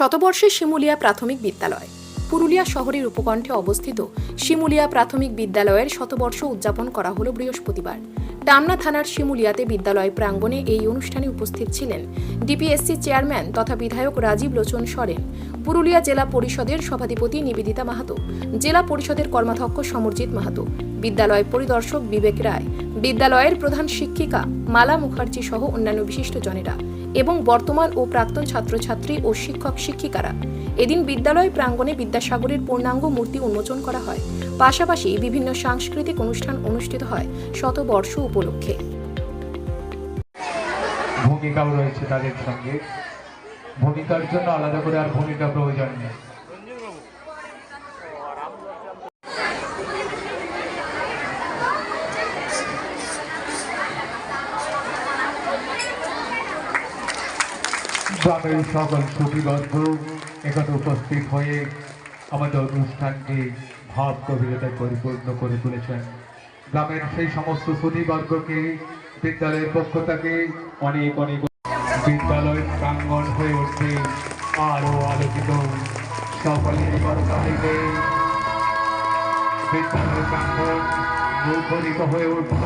শতবর্ষে শিমুলিয়া প্রাথমিক বিদ্যালয়। পুরুলিয়া শহরের উপকণ্ঠে অবস্থিত শিমুলিয়া প্রাথমিক বিদ্যালয়ের শতবর্ষ উদযাপন করা হলো বৃহস্পতিবার। টামনা থানার শিমুলিয়াতে বিদ্যালয় প্রাঙ্গণে এই অনুষ্ঠানে উপস্থিত ছিলেন ডিপিএসসি চেয়ারম্যান তথা বিধায়ক রাজীব লোচন সরেন। পুরুলিয়া জেলা পরিষদের সভাধিপতি নিবেদিতা মাহাতো, জেলা পরিষদের কর্মাধ্যক্ষ সমরজিৎ মাহাতো বিদ্যালয় পরিদর্শক বিবেক রায়। বিদ্যালয়ের প্রধান শিক্ষিকা মালা মুখার্জি সহ অন্যান্য বিশিষ্টজনেরা এবং বর্তমান ও প্রাক্তন ছাত্রছাত্রী ও শিক্ষক শিক্ষিকারা। এদিন বিদ্যালয় প্রাঙ্গণে বিদ্যাসাগরের পূর্ণাঙ্গ মূর্তি উন্মোচন করা হয়। পাশাপাশি বিভিন্ন সাংস্কৃতিক অনুষ্ঠান অনুষ্ঠিত হয় শতবর্ষ উপলক্ষে। ভূমিকাও রয়েছে তাদের সঙ্গে। ভূমিকার জন্য আলাদা করে আর ভূমিকা প্রয়োজন নেই। গ্রামের সকল সুখীবন্ধ এখানে উপস্থিত হয়ে আমাদের অনুষ্ঠানটি ভাব গভীরতায় পরিপূর্ণ করে তুলেছেন। গ্রামের সেই সমস্ত সুধীবর্গকে বিদ্যালয়ের পক্ষ থেকে অনেক অনেক বিদ্যালয় প্রাঙ্গণ হয়ে উঠবে আরও আলোকিত সকলের হইবে বিদ্যালয় হয়ে উঠল।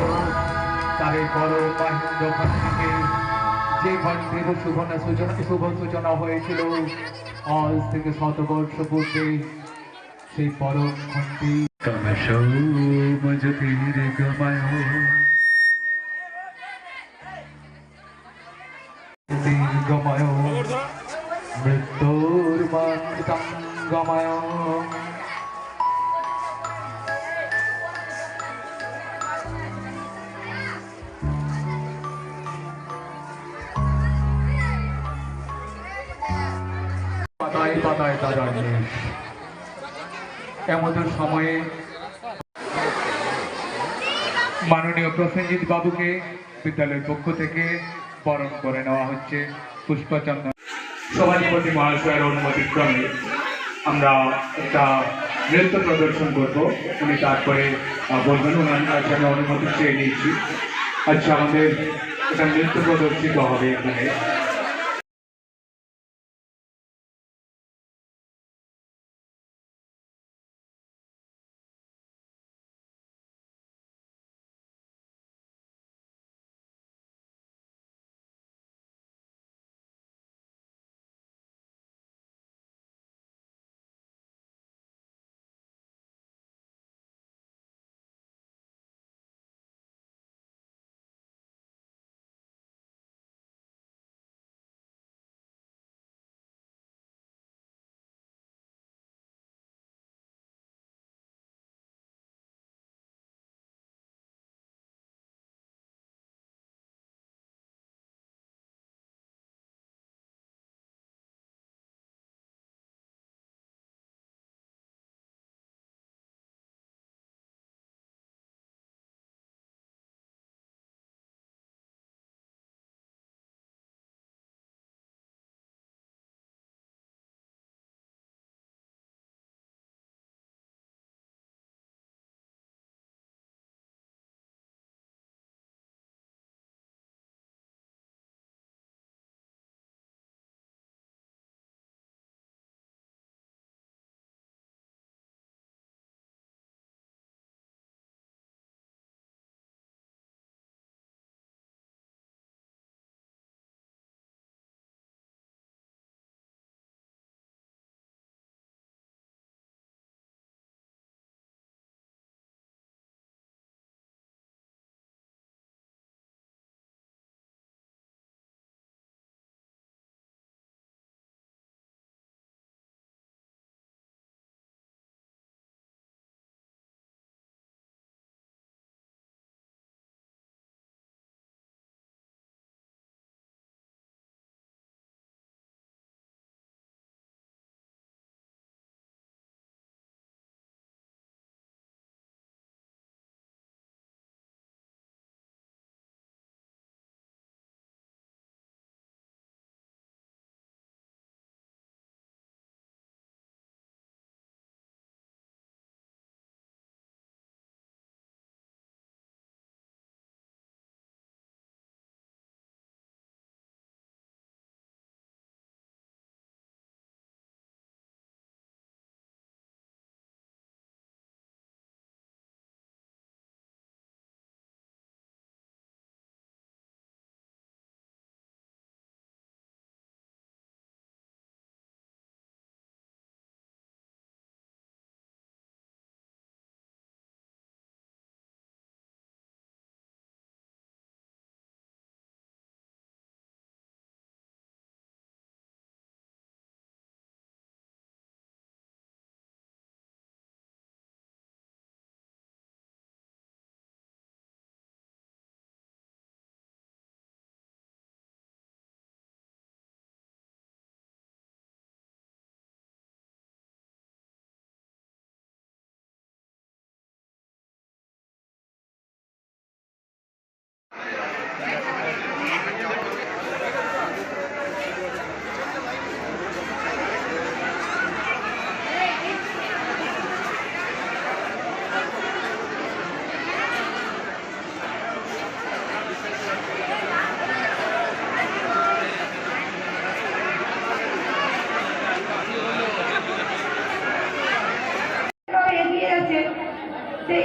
বড় বাহিন্দ থেকে যে ঘন্টির শুভনা সূচনা শুভ সূচনা হয়েছিল আজ থেকে শতবর্ষ পূর্বে সেই পরম ঘন্টি মৃত্যুর গমায় পাতায় তারা নেশ এমন সময়ে মাননীয় প্রসেনজিৎ বাবুকে বিদ্যালয়ের পক্ষ থেকে বরণ করে নেওয়া হচ্ছে পুষ্পচন্দ্র। সভাধিপতি মহাশয়ের অনুমতিক্রমে আমরা একটা নৃত্য প্রদর্শন করব। উনি তারপরে বলবেন ওনার কাছে আমি অনুমতি চেয়ে নিয়েছি আচ্ছা আমাদের একটা নৃত্য প্রদর্শিত হবে এখানে।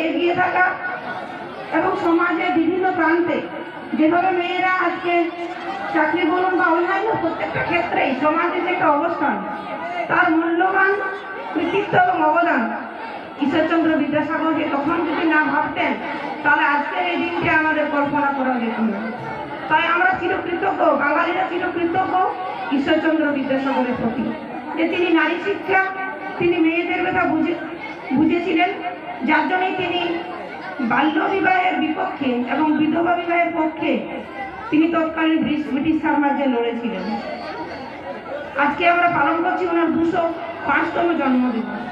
এগিয়ে থাকা এবং সমাজের বিভিন্ন প্রান্তে যেভাবে মেয়েরা আজকে চাকরি বলুন বা অন্যান্য প্রত্যেকটা ক্ষেত্রেই সমাজের যে একটা অবস্থান, তার মূল্যবান কৃতিত্ব এবং অবদান ঈশ্বরচন্দ্র বিদ্যাসাগরকে তখন যদি না ভাবতেন, তাহলে আজকের এই দিনটি আমাদের কল্পনা করা যেত না। তাই আমরা চিরকৃতজ্ঞ, বাঙালিরা চিরকৃতজ্ঞ ঈশ্বরচন্দ্র বিদ্যাসাগরের প্রতি। যে তিনি নারী শিক্ষা, তিনি মেয়েদের কথা বুঝে বুঝেছিলেন, যার জন্যই তিনি বাল্য বিবাহের বিবাহের তিনি তৎকালীন ব্রিটিশ সাম্রাজ্যে লড়েছিলেন। আজকে আমরা পালন করছি ওনার দুশো পাঁচতম জন্মদিবস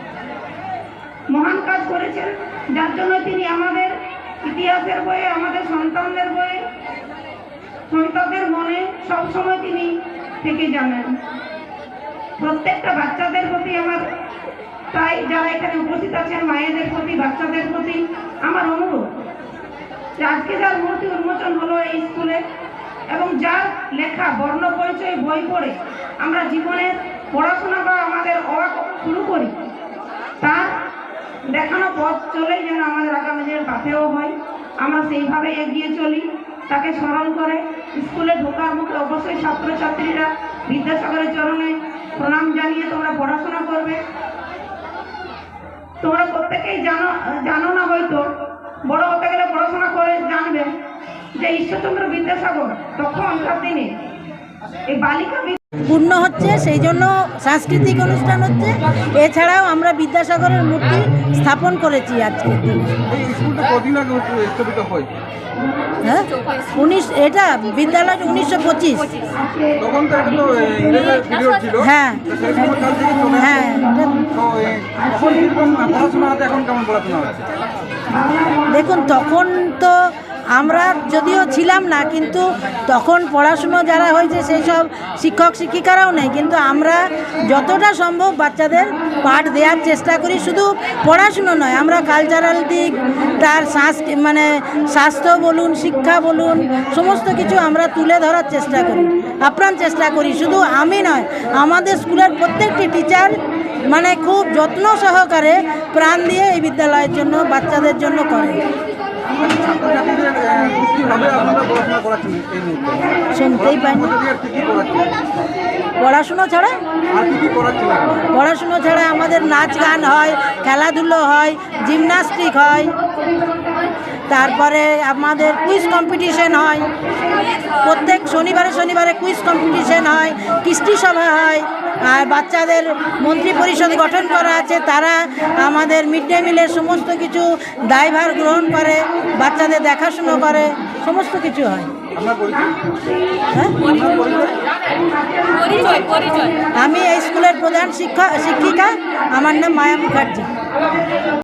মহান কাজ করেছেন। যার জন্য তিনি আমাদের ইতিহাসের বইয়ে, আমাদের সন্তানদের বইয়ে সন্তানদের মনে সবসময় তিনি থেকে জানেন। প্রত্যেকটা বাচ্চাদের প্রতি আমার তাই যারা এখানে উপস্থিত আছেন, মায়েদের প্রতি, বাচ্চাদের প্রতি আমার অনুরোধ। আজকে যার মূর্তি উন্মোচন হলো এই স্কুলে এবং যার লেখা, বর্ণ পরিচয়, বই পড়ে আমরা জীবনের পড়াশোনা বা আমাদের অবাক শুরু করি তার দেখানো পথ চলেই যেন আমাদের আগামী দিনের পাথেও হয়। আমরা সেইভাবে এগিয়ে চলি, তাকে স্মরণ করে স্কুলে ঢোকার মুখে অবশ্যই ছাত্রছাত্রীরা বিদ্যাসাগরের চরণে প্রণাম জানিয়ে তোমরা পড়াশোনা করবে। তোমরা প্রত্যেকেই জানো জানো না হয়তো বড় হতে গেলে পড়াশোনা করে জানবে যে ঈশ্বরচন্দ্র বিদ্যাসাগর তখনকার দিনে এই বালিকা পূর্ণ হচ্ছে সেই জন্য সাংস্কৃতিক অনুষ্ঠান হচ্ছে। এছাড়াও আমরা বিদ্যাসাগরের মূর্তি স্থাপন করেছি আজকে। এই স্কুলটা কদিন আগে স্থাপিত হয়? হ্যাঁ? উনিশ এটা বিদ্যালয় উনিশশো পঁচিশ। হ্যাঁ। হ্যাঁ দেখুন তখন তো আমরা যদিও ছিলাম না, কিন্তু তখন পড়াশুনো যারা হয়েছে সেই সব শিক্ষক শিক্ষিকারাও নেই, কিন্তু আমরা যতটা সম্ভব বাচ্চাদের পাঠ দেওয়ার চেষ্টা করি, শুধু পড়াশুনো নয়, আমরা কালচারাল দিক, তার মানে স্বাস্থ্য বলুন, শিক্ষা বলুন, সমস্ত কিছু আমরা তুলে ধরার চেষ্টা করি, আপ্রাণ চেষ্টা করি, শুধু আমি নয়, আমাদের স্কুলের প্রত্যেকটি টিচার মানে খুব যত্ন সহকারে প্রাণ দিয়ে এই বিদ্যালয়ের জন্য, বাচ্চাদের জন্য করে। শুনতেই পাইনি। পড়াশুনো ছাড়া? পড়াশুনো ছাড়া আমাদের নাচ গান হয়, খেলাধুলো হয়, জিমনাস্টিক হয়। তারপরে আমাদের কুইজ কম্পিটিশন হয়। প্রত্যেক শনিবারে শনিবারে কুইজ কম্পিটিশন হয়, কৃষ্টি সভা হয়। আর বাচ্চাদের মন্ত্রী পরিষদ গঠন করা আছে তারা আমাদের মিড ডে মিলের সমস্ত কিছু দায়ভার গ্রহণ করে বাচ্চাদের দেখাশুনো করে সমস্ত কিছু হয়। হ্যাঁ? আমি এই স্কুলের প্রধান শিক্ষক শিক্ষিকা আমার নাম মায়া মুখার্জি।